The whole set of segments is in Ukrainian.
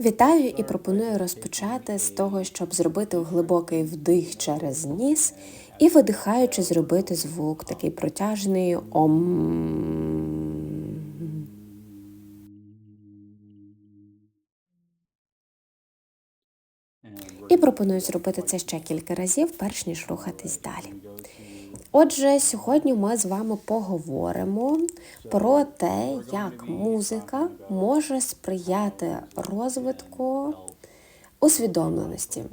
Вітаю і пропоную розпочати з того, щоб зробити глибокий вдих через ніс і видихаючи, зробити звук такий протяжний ом. І пропоную зробити це ще кілька разів, перш ніж рухатись далі. Отже, сьогодні ми з вами поговоримо про те, як музика може сприяти розвитку усвідомленості.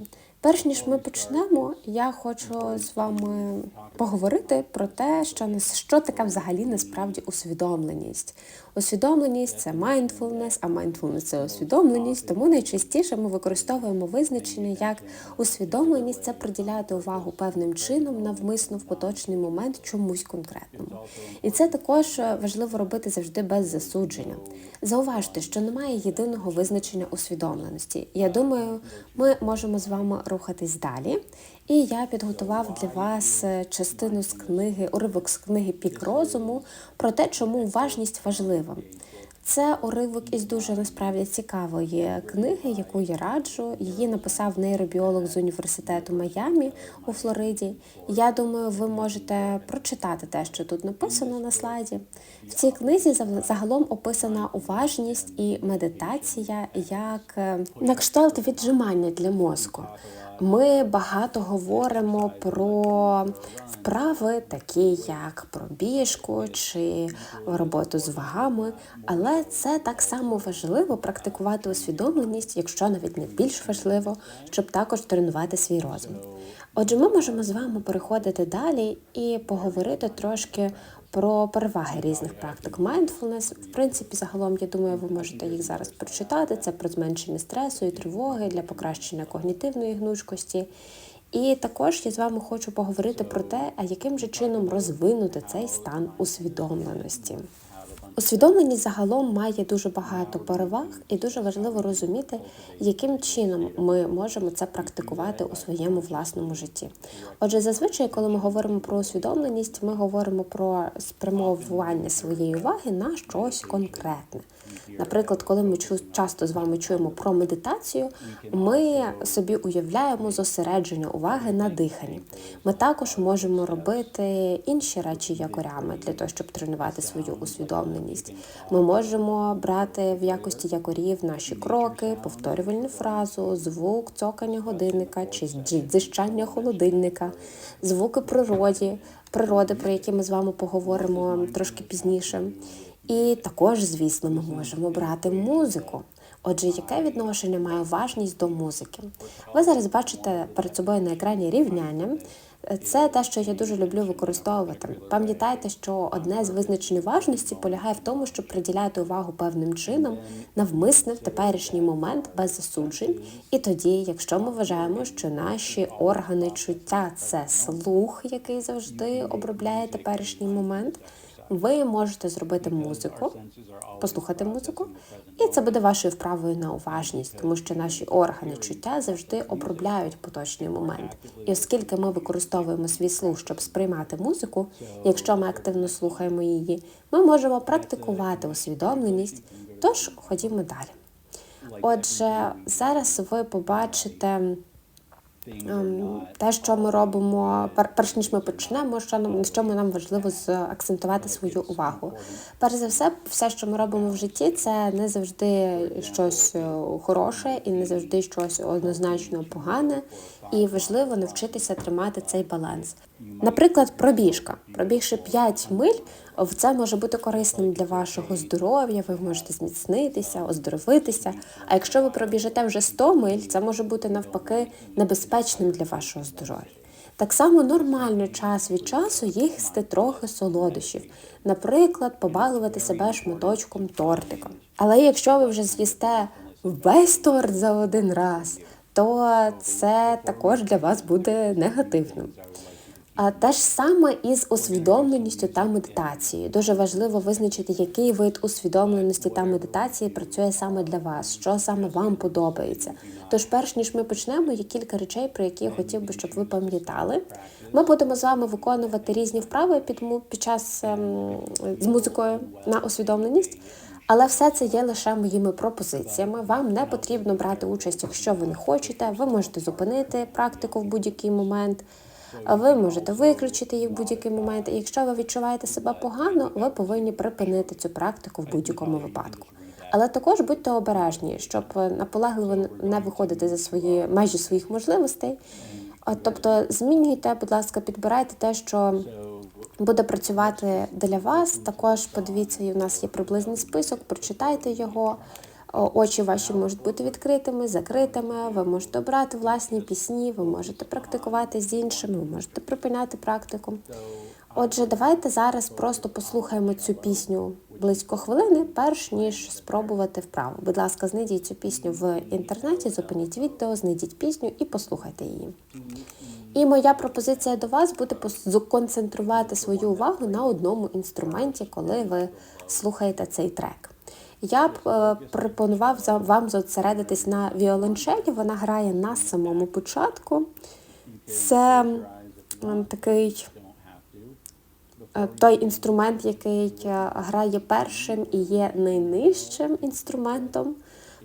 Перш ніж ми почнемо, я хочу з вами поговорити про те, що що таке взагалі насправді усвідомленість. Усвідомленість це mindfulness, а mindfulness – це усвідомленість, тому найчастіше ми використовуємо визначення як усвідомленість це приділяти увагу певним чином навмисно в поточний момент чомусь конкретному. І це також важливо робити завжди без засудження. Зауважте, що немає єдиного визначення усвідомленості. Я думаю, ми можемо з вами рухатись далі. І я підготував для вас частину з книги, уривок з книги Пік розуму про те, чому уважність важлива. Це уривок із дуже насправді цікавої книги, яку я раджу. Її написав нейробіолог з університету Майамі у Флориді. Я думаю, ви можете прочитати те, що тут написано на слайді. В цій книзі загалом описана уважність і медитація як е, на кшталт віджимання для мозку. Ми багато говоримо про вправи, такі як пробіжку чи роботу з вагами, але це так само важливо практикувати усвідомленість, якщо навіть не більш важливо, щоб також тренувати свій розум. Отже, ми можемо з вами переходити далі і поговорити трошки про переваги різних практик. Mindfulness, в принципі, загалом, я думаю, ви можете їх зараз прочитати. Це про зменшення стресу і тривоги для покращення когнітивної гнучкості. І також я з вами хочу поговорити про те, а яким же чином розвинути цей стан усвідомленості. Усвідомленість загалом має дуже багато переваг, і дуже важливо розуміти, яким чином ми можемо це практикувати у своєму власному житті. Отже, зазвичай, коли ми говоримо про усвідомленість, ми говоримо про спрямовування своєї уваги на щось конкретне. Наприклад, коли ми часто з вами чуємо про медитацію, ми собі уявляємо зосередження уваги на диханні. Ми також можемо робити інші речі якорями для того, щоб тренувати свою усвідомленість. Ми можемо брати в якості якорів наші кроки, повторювальну фразу, звук цокання годинника чи дзищання холодильника, звуки природі, природи, про які ми з вами поговоримо трошки пізніше. І також, звісно, ми можемо брати музику. Отже, яке відношення має важність до музики? Ви зараз бачите перед собою на екрані рівняння. Це те, що я дуже люблю використовувати. Пам'ятайте, що одне з визначень важності полягає в тому, щоб приділяти увагу певним чином, навмисне в теперішній момент без засуджень. І тоді, якщо ми вважаємо, що наші органи чуття це слух, який завжди обробляє теперішній момент ви можете зробити музику, послухати музику, і це буде вашою вправою на уважність, тому що наші органи чуття завжди обробляють поточний момент. І оскільки ми використовуємо свій слух, щоб сприймати музику, якщо ми активно слухаємо її, ми можемо практикувати усвідомленість. Тож ходімо далі. Отже, зараз ви побачите. Ем, те, що ми робимо, перш ніж ми почнемо, що нам що ми нам важливо акцентувати свою увагу. Перш за все, все, що ми робимо в житті, це не завжди щось е, хороше і не завжди щось однозначно погане. І важливо навчитися тримати цей баланс. Наприклад, пробіжка. Пробігши 5 миль, це може бути корисним для вашого здоров'я, ви можете зміцнитися, оздоровитися. А якщо ви пробіжите вже 100 миль, це може бути навпаки небезпечним для вашого здоров'я. Так само нормально час від часу їсти трохи солодощів, наприклад, побалувати себе шматочком тортика. Але якщо ви вже з'їсте весь торт за один раз, то це також для вас буде негативним. Те ж саме із усвідомленістю та медитацією. Дуже важливо визначити, який вид усвідомленості та медитації працює саме для вас, що саме вам подобається. Тож, перш ніж ми почнемо, є кілька речей, про які я хотів би, щоб ви пам'ятали. Ми будемо з вами виконувати різні вправи під під час ем, з музикою на усвідомленість. Але все це є лише моїми пропозиціями. Вам не потрібно брати участь, якщо ви не хочете. Ви можете зупинити практику в будь-який момент. Ви можете виключити її в будь-який момент. І якщо ви відчуваєте себе погано, ви повинні припинити цю практику в будь-якому випадку. Але також будьте обережні, щоб наполегливо не виходити за свої межі своїх можливостей. Тобто змінюйте, будь ласка, підбирайте те, що буде працювати для вас. Також подивіться, і у нас є приблизний список, прочитайте його. Очі ваші можуть бути відкритими, закритими. Ви можете обрати власні пісні, ви можете практикувати з іншими, ви можете припиняти практику. Отже, давайте зараз просто послухаємо цю пісню близько хвилини, перш ніж спробувати вправо. Будь ласка, знайдіть цю пісню в інтернеті, зупиніть відео, знайдіть пісню і послухайте її. І моя пропозиція до вас буде сконцентрувати свою увагу на одному інструменті, коли ви слухаєте цей трек. Я б е, пропонував вам зосередитись на віолончелі. Вона грає на самому початку. Це такий е, той інструмент, який е, грає першим і є найнижчим інструментом.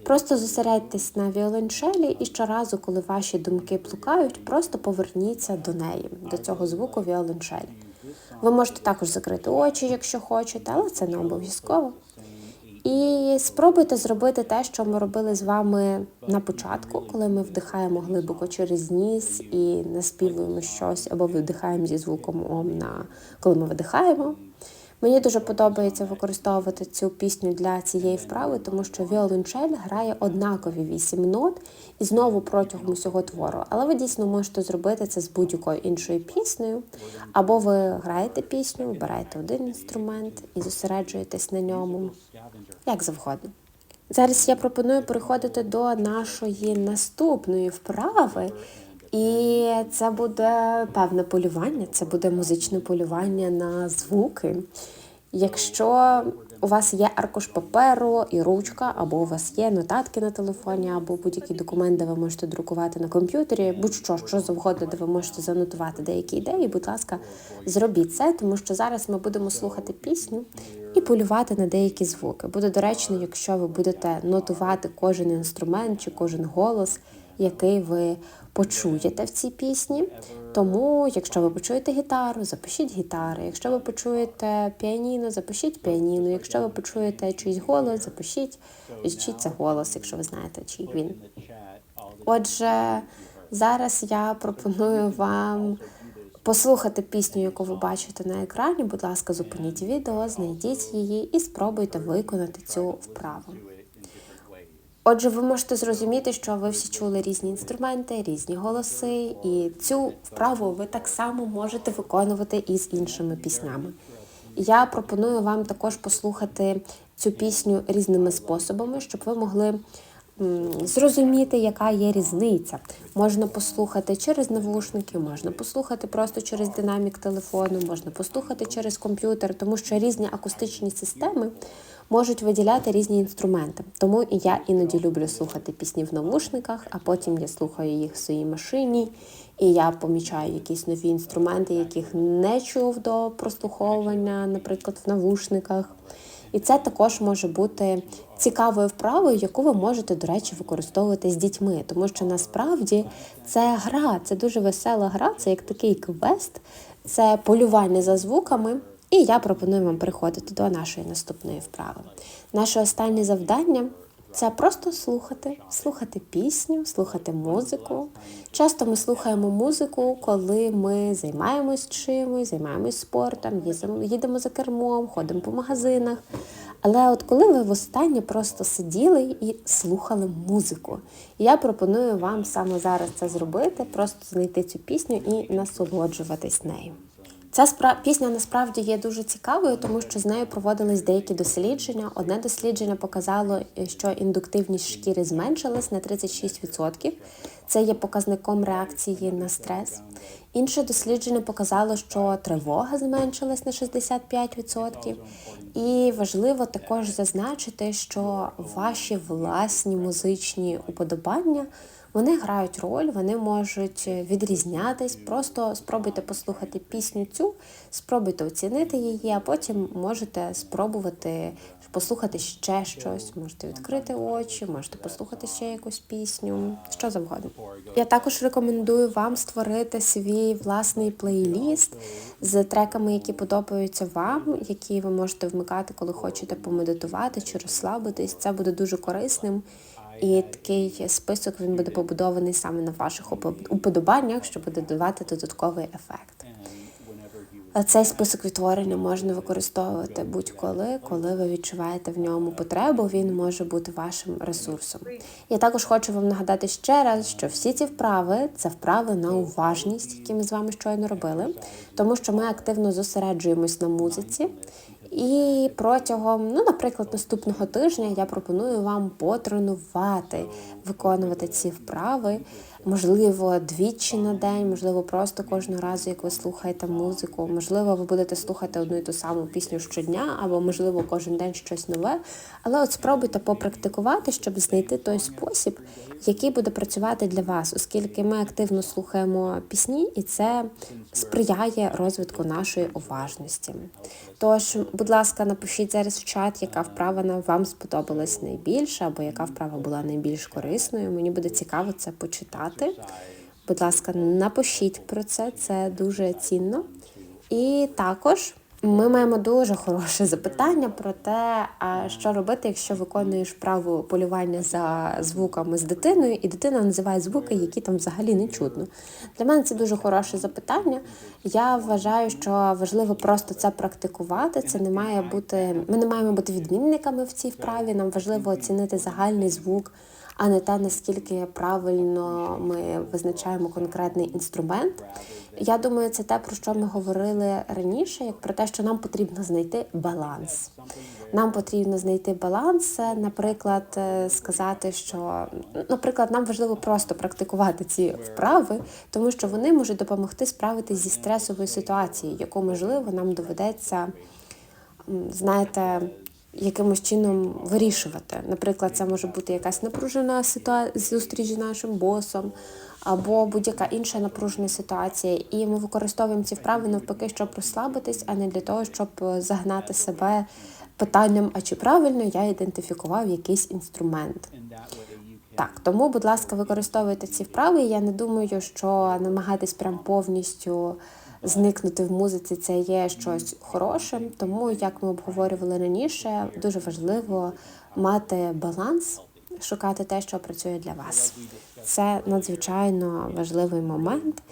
Просто зосередьтесь на віолончелі, і щоразу, коли ваші думки плукають, просто поверніться до неї, до цього звуку віолончелі. Ви можете також закрити очі, якщо хочете, але це не обов'язково. І спробуйте зробити те, що ми робили з вами на початку, коли ми вдихаємо глибоко через ніс і наспівуємо щось, або видихаємо зі звуком ом на коли ми видихаємо. Мені дуже подобається використовувати цю пісню для цієї вправи, тому що віолончель грає однакові вісім нот і знову протягом усього твору. Але ви дійсно можете зробити це з будь-якою іншою піснею. Або ви граєте пісню, вибираєте один інструмент і зосереджуєтесь на ньому, як завгодно. Зараз я пропоную переходити до нашої наступної вправи. І це буде певне полювання, це буде музичне полювання на звуки. Якщо у вас є аркуш паперу і ручка, або у вас є нотатки на телефоні, або будь-який документ, де ви можете друкувати на комп'ютері, будь-що, що завгодно, де ви можете занотувати деякі ідеї, будь ласка, зробіть це, тому що зараз ми будемо слухати пісню і полювати на деякі звуки. Буде доречно, якщо ви будете нотувати кожен інструмент чи кожен голос, який ви почуєте в цій пісні. Тому, якщо ви почуєте гітару, запишіть гітару. Якщо ви почуєте піаніно, запишіть піаніно. Якщо ви почуєте чийсь голос, запишіть чий це голос, якщо ви знаєте, чий він. Отже, зараз я пропоную вам послухати пісню, яку ви бачите на екрані. Будь ласка, зупиніть відео, знайдіть її і спробуйте виконати цю вправу. Отже, ви можете зрозуміти, що ви всі чули різні інструменти, різні голоси, і цю вправу ви так само можете виконувати і з іншими піснями. Я пропоную вам також послухати цю пісню різними способами, щоб ви могли зрозуміти, яка є різниця. Можна послухати через навушники, можна послухати просто через динамік телефону, можна послухати через комп'ютер, тому що різні акустичні системи можуть виділяти різні інструменти. Тому я іноді люблю слухати пісні в навушниках, а потім я слухаю їх в своїй машині, і я помічаю якісь нові інструменти, яких не чув до прослуховування, наприклад, в навушниках. І це також може бути цікавою вправою, яку ви можете, до речі, використовувати з дітьми, тому що насправді це гра, це дуже весела гра, це як такий квест, це полювання за звуками. І я пропоную вам переходити до нашої наступної вправи. Наше останнє завдання це просто слухати, слухати пісню, слухати музику. Часто ми слухаємо музику, коли ми займаємось чимось, займаємось спортом, їдемо за кермом, ходимо по магазинах. Але от коли ви востаннє просто сиділи і слухали музику, я пропоную вам саме зараз це зробити, просто знайти цю пісню і насолоджуватись нею. Ця спра... пісня насправді є дуже цікавою, тому що з нею проводились деякі дослідження. Одне дослідження показало, що індуктивність шкіри зменшилась на 36%. Це є показником реакції на стрес. Інше дослідження показало, що тривога зменшилась на 65%. І важливо також зазначити, що ваші власні музичні уподобання Вони грають роль, вони можуть відрізнятись. Просто спробуйте послухати пісню цю, спробуйте оцінити її, а потім можете спробувати послухати ще щось. Можете відкрити очі, можете послухати ще якусь пісню, що завгодно. Я також рекомендую вам створити свій власний плейліст з треками, які подобаються вам, які ви можете вмикати, коли хочете помедитувати чи розслабитись. Це буде дуже корисним. І такий список він буде побудований саме на ваших уподобаннях, що буде давати додатковий ефект. Цей список відтворення можна використовувати будь-коли, коли ви відчуваєте в ньому потребу. Він може бути вашим ресурсом. Я також хочу вам нагадати ще раз, що всі ці вправи це вправи на уважність, які ми з вами щойно робили, тому що ми активно зосереджуємось на музиці. І протягом, ну, наприклад, наступного тижня я пропоную вам потренувати, виконувати ці вправи, можливо, двічі на день, можливо, просто кожного разу, як ви слухаєте музику, можливо, ви будете слухати одну і ту саму пісню щодня, або, можливо, кожен день щось нове. Але от спробуйте попрактикувати, щоб знайти той спосіб, який буде працювати для вас, оскільки ми активно слухаємо пісні, і це сприяє розвитку нашої уважності. Тож, будь ласка, напишіть зараз в чат, яка вправа вам сподобалась найбільше, або яка вправа була найбільш корисною. Мені буде цікаво це почитати. Будь ласка, напишіть про це, це дуже цінно. І також ми маємо дуже хороше запитання про те, що робити, якщо виконуєш вправу полювання за звуками з дитиною, і дитина називає звуки, які там взагалі не чутно. Для мене це дуже хороше запитання. Я вважаю, що важливо просто це практикувати. Це не має бути. Ми не маємо бути відмінниками в цій вправі. Нам важливо оцінити загальний звук а не те, наскільки правильно ми визначаємо конкретний інструмент. Я думаю, це те, про що ми говорили раніше, як про те, що нам потрібно знайти баланс. Нам потрібно знайти баланс, наприклад, е, сказати, що, наприклад, нам важливо просто практикувати ці вправи, тому що вони можуть допомогти справитися зі стресовою ситуацією, яку можливо нам доведеться, знаєте якимось чином вирішувати. Наприклад, це може бути якась напружена ситуація зустріч з нашим босом, або будь-яка інша напружена ситуація. І ми використовуємо ці вправи навпаки, щоб розслабитись, а не для того, щоб загнати себе питанням, а чи правильно я ідентифікував якийсь інструмент. Так, тому, будь ласка, використовуйте ці вправи. Я не думаю, що намагатись прям повністю зникнути в музиці це є щось хороше. Тому, як ми обговорювали раніше, дуже важливо мати баланс, шукати те, що працює для вас. Це надзвичайно важливий момент.